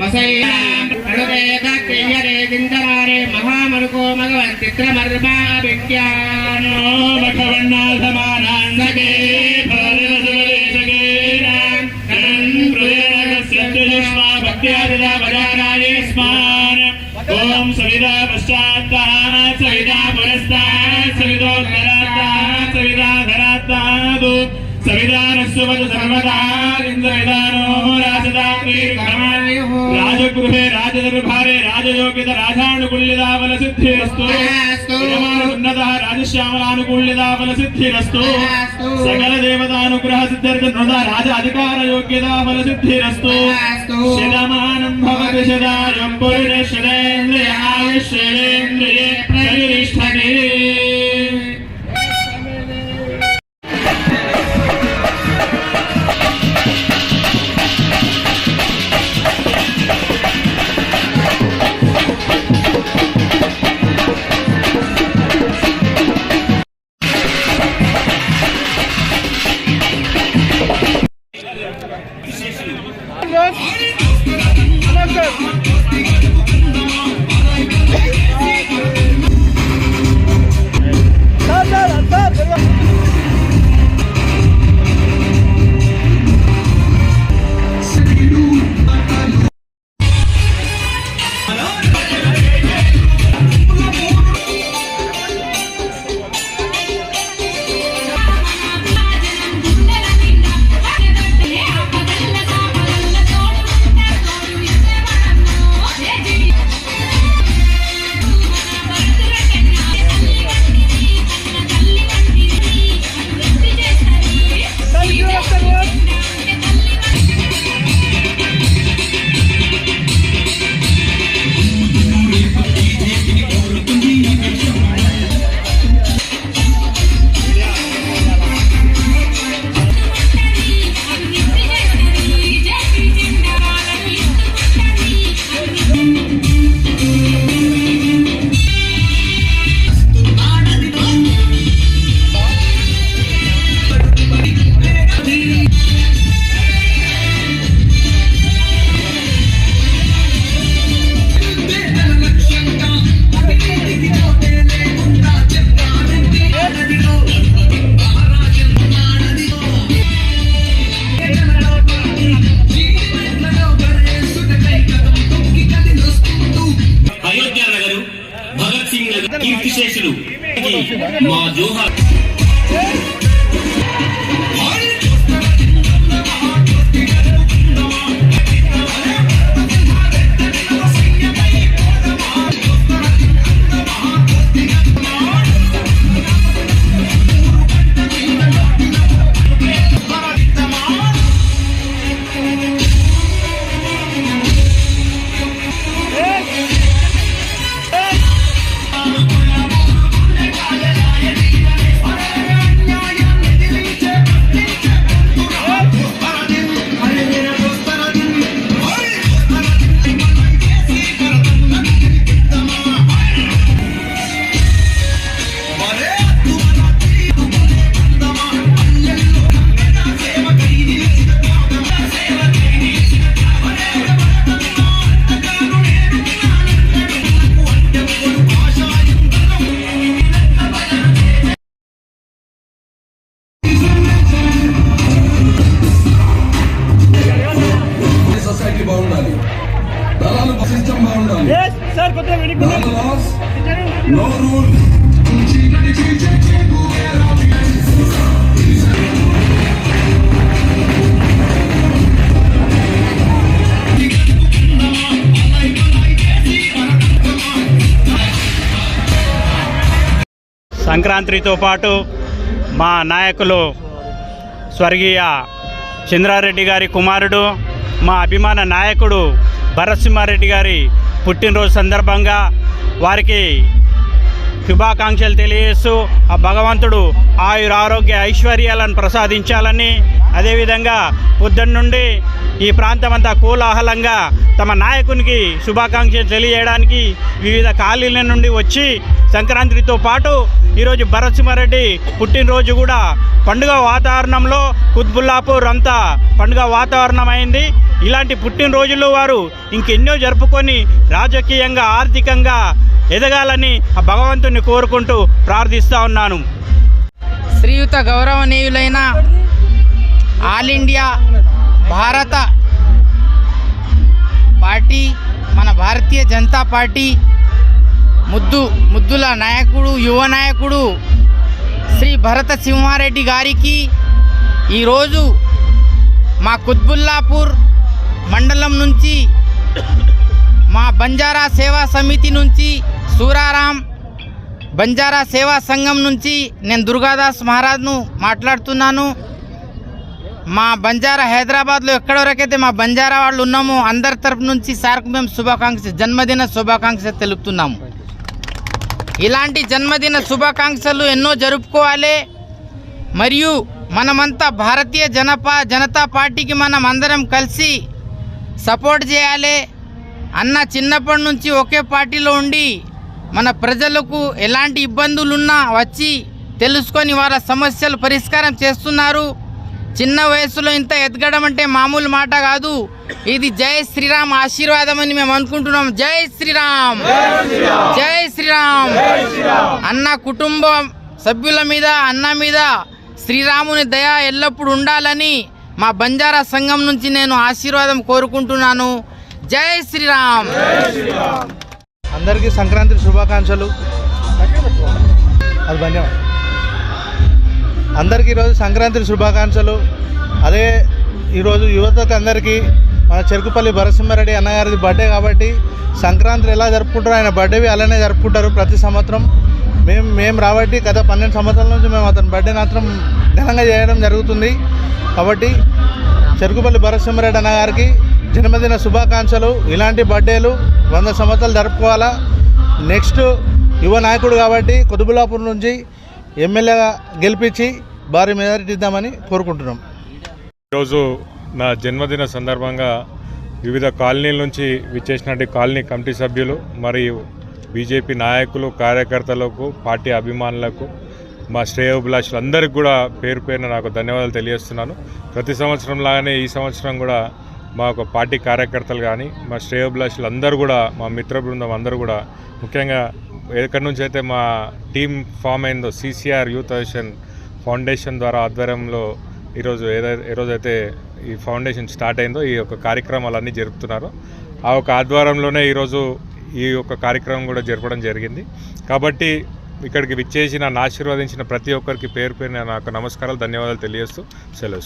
वसैयाम् क्रियते चिन्तनारे महामरुको मघवन् चित्रमर्माभिज्ञानो भगवन्नाथमानान्नगे भरतसुरेशगेनाम् कनन् प्रियनगस्य दुष्मा भक्त्यादिदा वदानाये स्मान् ॐ सविदा पश्चात्तात् सविदा पुरस्तात् सविदोत्तरात्तात् सविदा धरात्तात् सविदानस्वद सर्वदा इन्द्रविदानो राजदात्रीर्घमायुः ಗೃಹೇ ರಾಜದರ್ಭಾರೆ ರಾಜಯೋಗಿತ ರಾಜಾನುಕೂಲ್ಯದಾಬಲ ಸಿದ್ಧಿರಸ್ತು ఉన్నతः రాజశ్యామలానుకూల్యదాబల సిద్ధిరస్తు. సకల దేవతానుగ్రహ సిద్ధిర్గత రాజ అధికార యోగ్యదాబల సిద్ధిరస్తు. Shatamanam Bhavati శతాయం పురుణ శతేంద్రియాయుషేంద్రియ no rule. సంక్రాంతితో పాటు మా నాయకులు స్వర్గీయ చంద్రారెడ్డి గారి కుమారుడు మా అభిమాన నాయకుడు భరత్సింహారెడ్డి గారి పుట్టినరోజు సందర్భంగా వారికి శుభాకాంక్షలు తెలియజేస్తూ ఆ భగవంతుడు ఆయుర ఆరోగ్య ఐశ్వర్యాలను ప్రసాదించాలని అదేవిధంగా పొద్దున్న నుండి ఈ ప్రాంతమంతా కోలాహలంగా తమ నాయకునికి శుభాకాంక్షలు తెలియజేయడానికి వివిధ ఖాళీల నుండి వచ్చి సంక్రాంతితో పాటు ఈరోజు భరత్సింహారెడ్డి పుట్టినరోజు కూడా పండుగ వాతావరణంలో కుత్బుల్లాపూర్ అంతా పండుగ వాతావరణం అయింది ఇలాంటి పుట్టినరోజులు వారు ఇంకెన్నో జరుపుకొని రాజకీయంగా ఆర్థికంగా ఎదగాలని ఆ భగవంతుని కోరుకుంటూ ప్రార్థిస్తూ ఉన్నాను. శ్రీయుత గౌరవనీయులైన ఆల్ ఇండియా భారత పార్టీ మన భారతీయ జనతా పార్టీ ముద్దు ముద్దుల నాయకుడు యువ నాయకుడు శ్రీ భరత సింహారెడ్డి గారికి ఈరోజు మా కుత్బుల్లాపూర్ మండలం నుంచి మా బంజారా సేవా సమితి నుంచి సూరారాం బంజారా సేవా సంఘం నుంచి నేను దుర్గాదాస్ మహారాజ్ను మాట్లాడుతున్నాను. మా బంజారా హైదరాబాద్లో ఎక్కడ వరకైతే మా బంజారా వాళ్ళు ఉన్నామో అందరి తరపు నుంచి సార్కు మేము శుభాకాంక్ష జన్మదిన శుభాకాంక్ష తెలుపుతున్నాము. ఇలాంటి జన్మదిన శుభాకాంక్షలు ఎన్నో జరుపుకోవాలి. మరియు మనమంతా భారతీయ జనపా జనతా పార్టీకి మనం అందరం కలిసి సపోర్ట్ చేయాలి. అన్న చిన్నప్పటి నుంచి ఒకే పార్టీలో ఉండి మన ప్రజలకు ఎలాంటి ఇబ్బందులున్నా వచ్చి తెలుసుకొని వాళ్ళ సమస్యలు పరిష్కారం చేస్తున్నారు. చిన్న వయసులో ఇంత ఎదగడం అంటే మామూలు మాట కాదు. ఇది జై శ్రీరామ్ ఆశీర్వాదం అని మేము అనుకుంటున్నాం. జై శ్రీరామ్! జై శ్రీరామ్! అన్న కుటుంబ సభ్యుల మీద అన్న మీద శ్రీరాముని దయ ఎల్లప్పుడూ ఉండాలని మా బంజారా సంఘం నుంచి నేను ఆశీర్వాదం కోరుకుంటున్నాను. జై శ్రీరామ్! అందరికీ సంక్రాంతి శుభాకాంక్షలు. అది ధన్యవాదాలు అందరికీ ఈరోజు సంక్రాంతి శుభాకాంక్షలు. అదే ఈరోజు యువతకు అందరికీ మన చెరుకుపల్లి భరసింహారెడ్డి అన్నగారిది బర్త్డే కాబట్టి సంక్రాంతి ఎలా జరుపుకుంటారో ఆయన బర్త్డేవి అలానే జరుపుకుంటారు ప్రతి సంవత్సరం. మేము మేము రాబట్టి గత పన్నెండు సంవత్సరాల నుంచి మేము అతని బర్త్డే మాత్రం ఘనంగా చేయడం జరుగుతుంది. కాబట్టి చెరుకుపల్లి భరసింహారెడ్డి అన్నగారికి జన్మదిన శుభాకాంక్షలు ఇలాంటి బర్త్డేలు వంద సంవత్సరాలు జరుపుకోవాలా? నెక్స్ట్ యువ నాయకుడు కాబట్టి కొదుబులాపూర్ నుంచి ఎమ్మెల్యేగా గెలిపించి భారీ మెజారిటీ ఇద్దామని కోరుకుంటున్నాం. ఈరోజు నా జన్మదిన సందర్భంగా వివిధ కాలనీల నుంచి విచ్చేసినటువంటి కాలనీ కమిటీ సభ్యులు మరియు బీజేపీ నాయకులు కార్యకర్తలకు పార్టీ అభిమానులకు మా శ్రేయోభిలాషులు అందరికీ కూడా పేరు పేరున నాకు ధన్యవాదాలు తెలియజేస్తున్నాను. ప్రతి సంవత్సరం లాగానే ఈ సంవత్సరం కూడా మా ఒక పార్టీ కార్యకర్తలు కానీ మా శ్రేయోభిలాషులు అందరూ కూడా మా మిత్ర బృందం అందరూ కూడా ముఖ్యంగా ఎక్కడి నుంచి అయితే మా టీం ఫామ్ అయిందో సీసీఆర్ యూత్ అసోసియేషన్ ఫౌండేషన్ ద్వారా ఆధ్వర్యంలో ఈరోజు ఏదైతే ఈరోజైతే ఈ ఫౌండేషన్ స్టార్ట్ అయిందో ఈ యొక్క కార్యక్రమాలన్నీ జరుపుతున్నారు. ఆ యొక్క ఆధ్వర్యంలోనే ఈరోజు ఈ యొక్క కార్యక్రమం కూడా జరపడం జరిగింది. కాబట్టి ఇక్కడికి విచ్చేసి నన్ను ఆశీర్వదించిన ప్రతి ఒక్కరికి పేరు పేరు నాకు నమస్కారాలు ధన్యవాదాలు తెలియజేస్తూ సెలవు